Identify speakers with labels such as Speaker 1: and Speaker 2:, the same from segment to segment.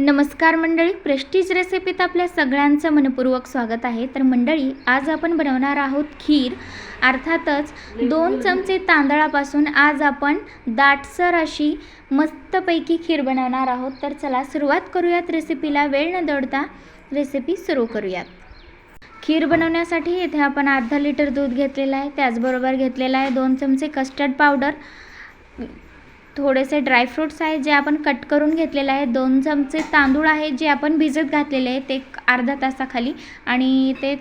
Speaker 1: नमस्कार मंडळी प्रेस्टीज रेसिपीत आपल्या सगळ्यांचं मनपूर्वक स्वागत आहे. तर मंडळी आज आपण बनवणार आहोत खीर. अर्थातच दोन चमचे तांदळापासून आज आपण दाटसर अशी मस्तपैकी खीर बनवणार आहोत. तर चला सुरुवात करूयात रेसिपीला वेळ न दडता रेसिपी सुरू करूयात. खीर बनवण्यासाठी येथे आपण अर्धा लिटर दूध घेतलेलं आहे. त्याचबरोबर घेतलेलं आहे दोन चमचे कस्टर्ड पावडर थोडेसे ड्रायफ्रूट्स आहेत जे आपण कट करून घेतलेले आहे दोन चमचे तांदूळ आहेत जे आपण भिजत घातलेले आहे ते अर्धा तासाखाली. आणि ते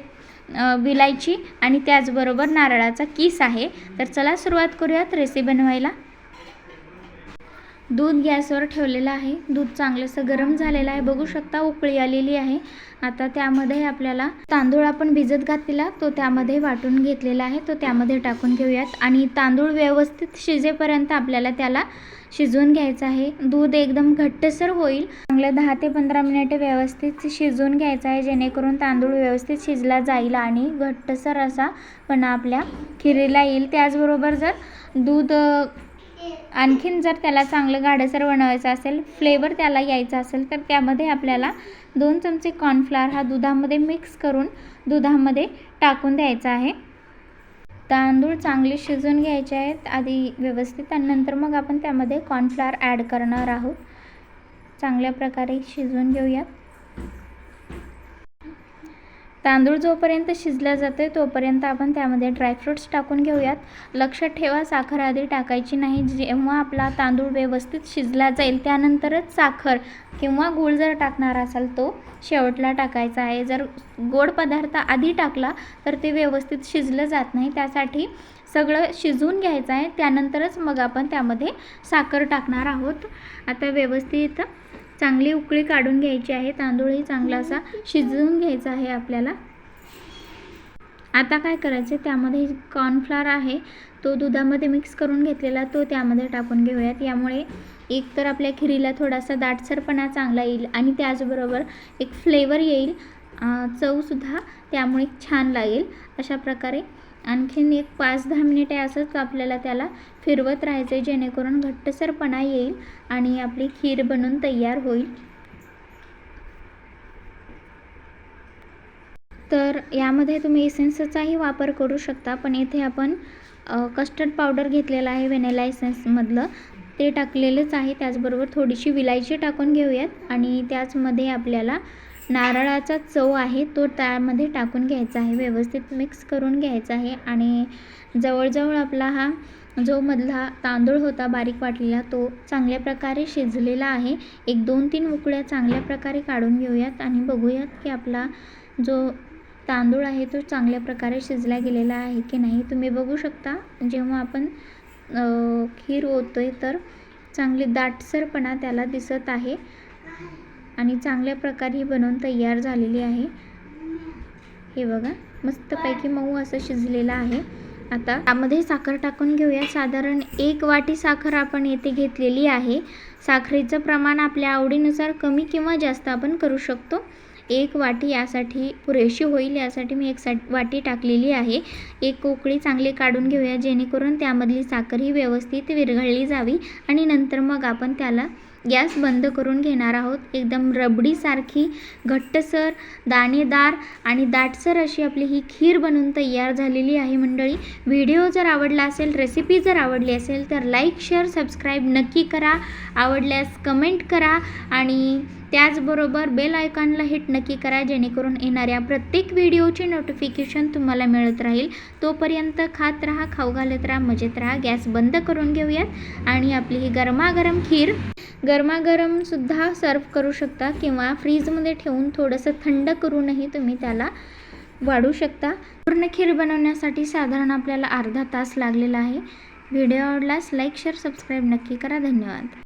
Speaker 1: विलायची आणि त्याचबरोबर नारळाचा किस आहे. तर चला सुरुवात करूयात रेसिपी बनवायला. दूध गॅसवर ठेवलेलं आहे. दूध चांगलंसं गरम झालेलं आहे. बघू शकता उकळी आलेली आहे. आता त्यामध्ये आपल्याला तांदूळ आपण भिजत घातलेला तो त्यामध्ये वाटून घेतलेला आहे. तो त्यामध्ये टाकून घेऊयात. आणि तांदूळ व्यवस्थित शिजेपर्यंत आपल्याला त्याला शिजवून घ्यायचं आहे. दूध एकदम घट्टसर होईल. चांगलं दहा ते पंधरा मिनिटे व्यवस्थित शिजवून घ्यायचं आहे जेणेकरून तांदूळ व्यवस्थित शिजला जाईल आणि घट्टसर असा पण आपल्या खिरीला येईल. त्याचबरोबर जर दूध आणखीन जर त्याला चांगलं गाढसर बनवायचं असेल फ्लेवर त्याला यायचा असेल तर त्यामध्ये आपल्याला दोन चमचे कॉर्नफ्लॉर हा दुधामध्ये मिक्स करून दुधामध्ये टाकून द्यायचा आहे. तांदूळ चांगले शिजून घ्यायचे आहेत. आधी व्यवस्थित आणि नंतर मग आपण त्यामध्ये कॉर्नफ्लावर ॲड करणार आहोत. चांगल्या प्रकारे शिजवून घेऊयात. तांदूळ जोपर्यंत शिजला जातो आहे तोपर्यंत आपण त्यामध्ये ड्रायफ्रूट्स टाकून घेऊयात. लक्षात ठेवा साखर आधी टाकायची नाही. जेव्हा आपला तांदूळ व्यवस्थित शिजला जाईल त्यानंतरच साखर किंवा गूळ जर टाकणार असाल तो शेवटला टाकायचा आहे. जर गोड पदार्थ आधी टाकला तर ते व्यवस्थित शिजलं जात नाही. त्यासाठी सगळं शिजवून घ्यायचं आहे. त्यानंतरच मग आपण त्यामध्ये साखर टाकणार आहोत. आता व्यवस्थित चांगली उकळी काढून घ्यायची आहे. तांदूळही चांगला असा शिजवून घ्यायचा आहे आपल्याला. आता काय करायचं? त्यामध्ये कॉर्नफ्लावर आहे. तो दुधामध्ये मिक्स करून घेतलेला तो त्यामध्ये टाकून घेऊयात. यामुळे एक तर आपल्या खिरीला थोडासा दाटसरपणा चांगला येईल आणि त्याचबरोबर एक फ्लेवर येईल. चवसुद्धा त्यामुळे छान लागेल. अशा प्रकारे आणखीन एक पाच दहा मिनिटे असंच आपल्याला त्याला फिरवत राहायचं आहे जेणेकरून घट्टसरपणा येईल आणि आपली खीर बनून तयार होईल. तर यामध्ये तुम्ही एसेन्सचाही वापर करू शकता पण येथे आपण कस्टर्ड पावडर घेतलेला आहे व्हॅनिला एसेन्समधलं ते टाकलेलंच आहे त्याचबरोबर थोडीशी विलायची टाकून घेऊयात आणि त्याचमध्ये आपल्याला नारळाचा चव आहे तो त्यामध्ये टाकून घ्यायचा आहे व्यवस्थित मिक्स करून घ्यायचा आहे आणि जवळजवळ आपला हा जो मधला तांदूळ होता बारीक वाटलेला तो चांगल्या प्रकारे शिजलेला आहे. एक दोन तीन उकळ्या चांगल्या प्रकारे काढून घेऊयात आणि बघूयात की आपला जो तांदूळ आहे तो चांगल्या प्रकारे शिजला गेलेला आहे की नाही. तुम्ही बघू शकता जेव्हा आपण खीर होतो आहे तर चांगली दाटसरपणा त्याला दिसत आहे. आणि चांगल्या प्रकारे ही बनवून तयार झालेली आहे. हे बघा मस्तपैकी मऊ असं शिजलेलं आहे. आता त्यामध्ये साखर टाकून घेऊया. साधारण एक वाटी साखर आपण येथे घेतलेली आहे. साखरेचं प्रमाण आपल्या आवडीनुसार कमी किंवा जास्त आपण करू शकतो. एक वाटी यासाठी पुरेशी होईल यासाठी मी एक सा वाटी टाकलेली आहे. एक उकळी चांगली काढून घेऊया जेणेकरून त्यामधली साखर ही व्यवस्थित विरघळली जावी आणि नंतर मग आपण त्याला गॅस बंद करून घेणार आहोत. एकदम रबडीसारखी घट्टसर दाणेदार आणि दाटसर अशी आपली ही खीर बनवून तयार झालेली आहे मंडळी. व्हिडिओ जर आवडला असेल रेसिपी जर आवडली असेल तर लाईक शेअर सबस्क्राईब नक्की करा. आवडल्यास कमेंट करा आणि त्याचबरोबर बेल आयकॉनला हिट नक्की करा जेणेकरून येणाऱ्या प्रत्येक व्हिडिओचे नोटिफिकेशन तुम्हाला मिळत राहील. तोपर्यंत खात राहा खाऊ घालत राहा मजेत राहा गॅस बंद करून घेऊयात आणि आपली ही गरमागरम खीर गरमागरमसुद्धा सर्व करू शकता किंवा फ्रीजमध्ये ठेवून थोडंसं थंड करूनही तुम्ही त्याला वाढू शकता. पूर्ण खीर बनवण्यासाठी साधारण आपल्याला अर्धा तास लागलेला आहे. व्हिडिओ आवडल्यास लाईक शेअर सबस्क्राईब नक्की करा. धन्यवाद.